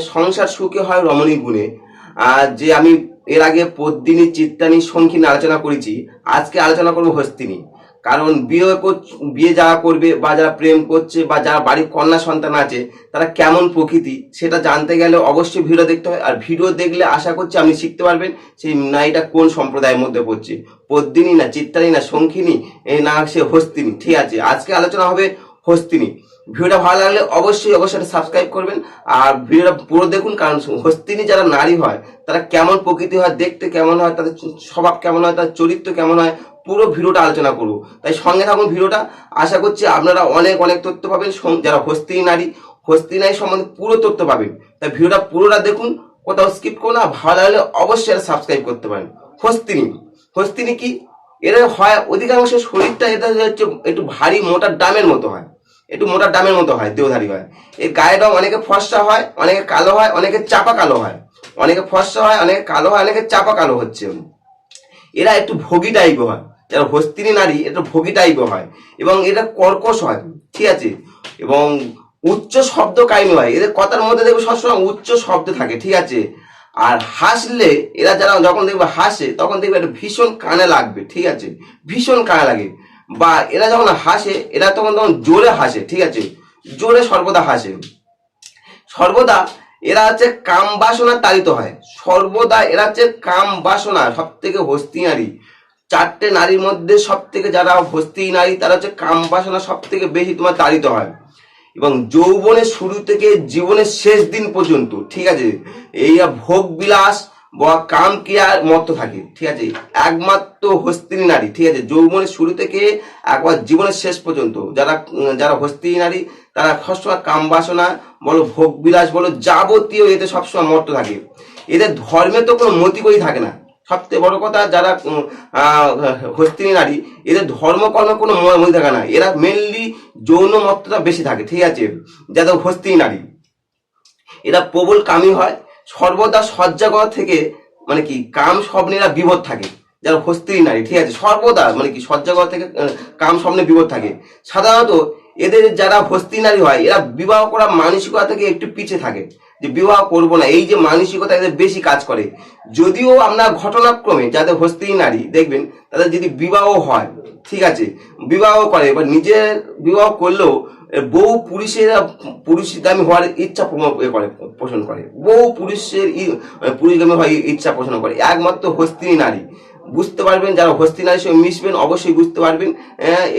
সংসার সুখে হয় রমণী গুণে। আর যে আমি এর আগে পদ্মিনী চিত্তানি সংখ্যিন আলোচনা করেছি, আজকে আলোচনা করব হস্তিনী। কারণ বিয়ে বিয়ে যারা করবে বা যারা প্রেম করছে বা যারা বাড়ির কন্যা সন্তান আছে, তারা কেমন প্রকৃতি, সেটা জানতে গেলে অবশ্যই ভিডিও দেখতে হয় আর ভিডিও দেখলে আশা করছি আপনি শিখতে পারবেন সেই নারীটা কোন সম্প্রদায়ের মধ্যে পড়ছে। পদ্মিনী না, চিত্তানি না এই না সে হস্তিনী। ঠিক আছে, আজকে আলোচনা হবে হস্তিনী। ভিডিওটা ভালো লাগলে অবশ্যই অবশ্যই সাবস্ক্রাইব করবেন। আর ভিডিওটা পুরো দেখুন, কারণ হস্তিনী যারা নারী হয়, তারা কেমন প্রকৃতি হয়, দেখতে কেমন হয়, তাদের স্বভাব কেমন হয় তার চরিত্র কেমন হয়, পুরো ভিডিওটা আলোচনা করব। তাই সঙ্গে থাকুন ভিডিওটা। আশা করছি আপনারা অনেক অনেক তথ্য পাবেন। যারা হস্তিনী নারী হস্তিনী নারী সম্বন্ধে পুরো তথ্য পাবেন। তাই ভিডিওটা পুরোটা দেখুন, কোথাও স্কিপ করুন না। ভালো লাগলে অবশ্যই সাবস্ক্রাইব করতে পারেন। হস্তিনী হস্তিনী কি? এরা হয় অধিকাংশ শরীরটা এটা হচ্ছে একটু ভারী, মোটা, ডামের মতো হয়। একটু মোটা ডামের মতো হয় দেহধারী হয়। এর গায়ের রং অনেকে ফর্সা হয়, অনেকে কালো হয়, অনেকে চাপা কালো হয়। অনেকে ফর্সা হয়, অনেকে কালো হয়, অনেকে চাপা কালো হচ্ছে। এরা একটু ভোগী টাইপের হয়। যারা হস্তিনী নারী এটা ভোগী টাইপের হয়। এবং এটা কর্কশ হয়, ঠিক আছে? এবং উচ্চ শব্দ কাহিনী হয়। এদের কথার মধ্যে দেখবে সবসময় উচ্চ শব্দ থাকে, ঠিক আছে? আর হাসলে এরা যারা যখন দেখবে হাসে, তখন দেখবে একটা ভীষণ কানে লাগবে, ঠিক আছে? ভীষণ কানে লাগে। বা এরা যখন হাসে, এরা তখন তখন জোরে হাসে, ঠিক আছে? জোরে সর্বদা হাসে। সর্বদা এরা হচ্ছে কাম বাসনা তাড়িত হয়। সর্বদা এরা হচ্ছে কাম বাসনা সব থেকে হস্তি নারী। চারটে নারীর মধ্যে সব থেকে যারা হস্তি নারী, তারা হচ্ছে কাম বাসনা সব থেকে বেশি তোমার তাড়িত হয়। এবং যৌবনের শুরু থেকে জীবনের শেষ দিন পর্যন্ত, ঠিক আছে? এই ভোগ বিলাস কাম ক্রিয়ার মতো থাকে? ঠিক আছে? একমাত্র হস্তিনী নারী, ঠিক আছে? যৌবনের শুরু থেকে একবার জীবনের শেষ পর্যন্ত যারা যারা হস্তিনী নারী, তারা সবসময় কাম বাসনা, বলো ভোগ বিলাস, বলো যাবতীয় এতে সবসময় মত্ত থাকে। এদের ধর্মে তো কোনো মতি থাকে না। সবচেয়ে বড় কথা, যারা হস্তিনী নারী, এদের ধর্মকর্মে কোনো মতি থাকে না। এরা মেনলি যৌন মত্তটা বেশি থাকে, ঠিক আছে? যাদের হস্তিনী নারী। এরা প্রবল কামি হয় সর্বদা সজ্জাগর থেকে মানে কি, কাম স্বপ্নেরা বিপদ থাকে। যারা হস্তিনী নারী, ঠিক আছে? সর্বদা মানে কি সজ্জাগর থেকে কাম স্বপ্নে বিপদ থাকে। সাধারণত এদের যারা হস্তি নারী হয়, এরা বিবাহ করা মানসিকতা থেকে একটু পিছিয়ে থাকে। যে বিবাহ করব না, এই যে মানসিকতা এদের বেশি কাজ করে। যদিও আপনার ঘটনাক্রমে যাদের হস্তিনী নারী, দেখবেন তাদের যদি বিবাহ হয়, ঠিক আছে, বিবাহ করে, এবার নিজের বিবাহ করলেও বহু পুরুষেরা, পুরুষগামী হওয়ার ইচ্ছা করে, পোষণ করে। বহু পুরুষের পুরুষগামী হওয়ার ইচ্ছা পোষণ করে। একমাত্র হস্তিনী নারী। বুঝতে পারবেন, যারা হস্তি নারীর সঙ্গে মিশবেন, অবশ্যই বুঝতে পারবেন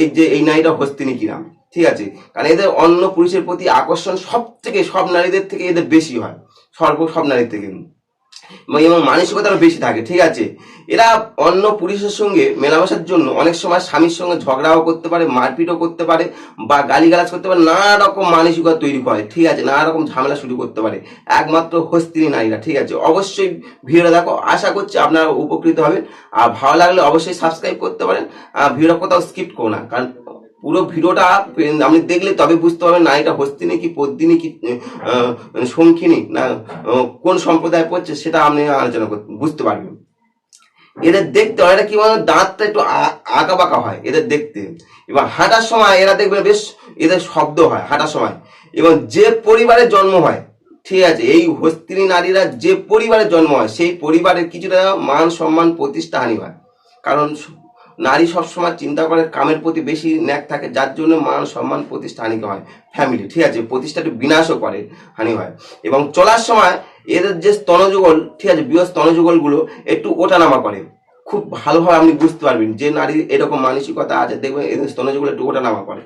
এই যে এই নারীটা হস্তিনী কিনা। ঠিক আছে? কারণ এদের অন্য পুরুষের প্রতি আকর্ষণ সব থেকে সব নারীদের থেকে এদের বেশি হয়। সর্ব সব নারীর থেকে। এবং- মানসিকতাও বেশি থাকে, ঠিক আছে? এরা অন্য পুরুষের সঙ্গে মেলামেশার জন্য অনেক সময় স্বামীর সঙ্গে ঝগড়াও করতে পারে, মারপিটও করতে পারে বা গালিগালাজ করতে পারে নানা রকম মানসিকতা তৈরি করে ঠিক আছে? নানা রকম ঝামেলা শুরু করতে পারে। একমাত্র হস্তিনী নারীরা, ঠিক আছে? অবশ্যই ভিডিওটা দেখো, আশা করছি আপনারা উপকৃত হবেন। আর ভালো লাগলে অবশ্যই সাবস্ক্রাইব করতে পারেন। আর ভিডিওটা কোথাও স্কিপ করো না, কারণ পুরো ভিডিওটা আপনি দেখলে তবে বুঝতে পারবেন নারীটা হস্তিনী কি পদ্মিনী কি আহ, শঙ্খিনী না কোন সম্প্রদায় পড়ছে সেটা আপনি আলোচনা বুঝতে পারবেন। এদের দেখতে হয় এরা কি বলে দাঁতটা একটু আঁকা বাঁকা হয় এদের দেখতে। এবং হাঁটার সময় এরা দেখবেন বেশ এদের শব্দ হয় হাঁটার সময়। এবং যে পরিবারে জন্ম হয় ঠিক আছে এই হস্তিনী নারীরা যে পরিবারে জন্ম হয় সেই পরিবারের কিছুটা মান সম্মান প্রতিষ্ঠা হানি হয়। কারণ নারী সবসময় চিন্তা করে কামের প্রতি বেশি ন্যাক থাকে, যার জন্য মান সম্মান প্রতিষ্ঠা হানি হয়। ফ্যামিলি ঠিক আছে? প্রতিষ্ঠাটি বিনাশও করে, হানি হয়। এবং চলার সময় এদের যে স্তনযুগল, ঠিক আছে, বৃহৎ স্তনযুগলগুলো একটু ওঠানামা করে। খুব ভালোভাবে আপনি বুঝতে পারবেন যে নারী এরকম মানসিকতা আছে, দেখবেন এদের স্তনযুগল একটু ওঠানামা করে।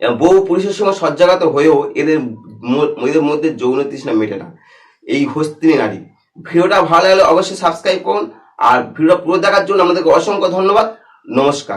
এবং বহু পুরুষের সঙ্গে সজ্জাগত হয়েও এদের এদের মধ্যে যৌন তৃষ্ণা মেটে না। এই হস্তিনী নারী। ভিডিওটা ভালো লাগলে অবশ্যই সাবস্ক্রাইব করুন। আর ভিডিওটা পুরো দেখার জন্য আমাদেরকে অসংখ্য ধন্যবাদ। নমস্কার।